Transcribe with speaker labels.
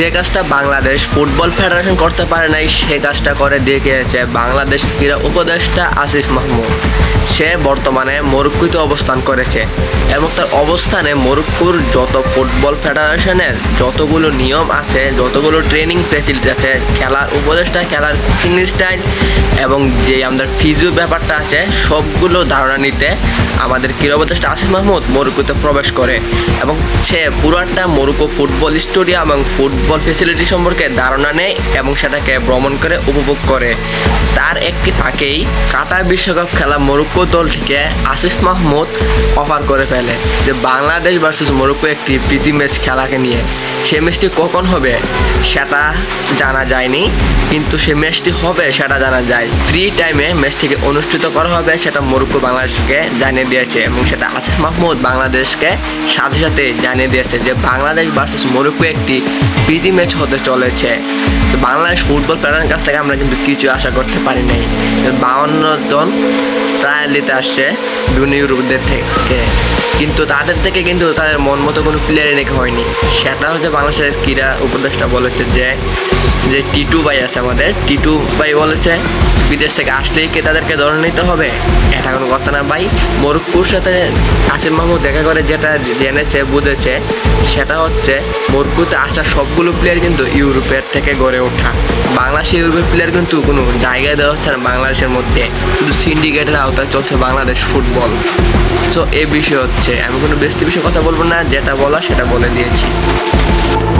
Speaker 1: যে কাজটা Bangladesh football federation করতে পারে নাই, সে কাজটা করে দেখিয়েছে বাংলাদেশ ক্রীড়া উপদেষ্টা আসিফ মাহমুদ। সে বর্তমানে মরক্কোতে অবস্থান করেছে এবং তার অবস্থানে মরক্কোর যত ফুটবল ফেডারেশনের যতগুলো নিয়ম আছে, যতগুলো ট্রেনিং ফেসিলিটি আছে, খেলার উপদেষ্টা, খেলার কোচিং স্টাইল এবং যে আমাদের ফিজিও ব্যাপারটা আছে, সবগুলো ধারণা নিতে আমাদের ক্রীড়া উপদেষ্টা আসিফ মাহমুদ মরক্কোতে প্রবেশ করে এবং সে পুরাটা মরক্কো ফুটবল স্টেডিয়াম এবং ফুটবল ফেসিলিটি সম্পর্কে ধারণা নেয় এবং সেটাকে ভ্রমণ করে উপভোগ করে। তার একটি ফাঁকেই কাতার বিশ্বকাপ খেলা মরক্কো দলটিকে আসিফ মাহমুদ অফার করে ফেলে যে বাংলাদেশ ভার্সেস মরক্কো একটি প্রীতি ম্যাচ খেলাকে নিয়ে। সে ম্যাচটি কখন হবে সেটা জানা যায়নি, কিন্তু সে ম্যাচটি হবে সেটা জানা যায়। ফ্রি টাইমে ম্যাচটিকে অনুষ্ঠিত করা হবে সেটা মরক্কো বাংলাদেশকে জানিয়ে দিয়েছে এবং সেটা আসিফ মাহমুদ বাংলাদেশকে সাথে সাথে জানিয়ে দিয়েছে যে বাংলাদেশ ভার্সেস মরক্কো একটি প্রীতি ম্যাচ হতে চলেছে। তো বাংলাদেশ ফুটবল প্লেয়ারের কাছ থেকে আমরা কিন্তু কিছু আশা করতে পারি নাই। বাউন্ন জন ট্রায়াল দিতে আসছে বিভিন্ন ইউরোপদের থেকে। কিন্তু তাদের থেকে কিন্তু তাদের মন মতো কোনো প্লেয়ার এনেকে হয়নি সেটা হচ্ছে বাংলাদেশের ক্রীড়া উপদেষ্টা বলেছে যে যে টিটু ভাই আছে আমাদের, টিটু ভাই বলেছে, বিদেশ থেকে আসলেই কি তাদেরকে ধরে নিতে হবে? এটা কোনো কথা না ভাই। মরক্কোর সাথে আসিফ মাহমুদ দেখা করে যেটা জেনেছে, বুঝেছে, সেটা হচ্ছে মরক্কোতে আসা সবগুলো প্লেয়ার কিন্তু ইউরোপের থেকে গড়ে ওঠা। বাংলাদেশি ইউরোপের প্লেয়ার কিন্তু কোনো জায়গায় দেওয়া হচ্ছে না বাংলাদেশের মধ্যে। শুধু সিন্ডিকেটের আওতায় চলছে বাংলাদেশ ফুটবল সো এ বিষয় হচ্ছে, আমি কোনো বেস্তি বিষয়ে কথা বলব না, যেটা বলা সেটা বলে দিয়েছি।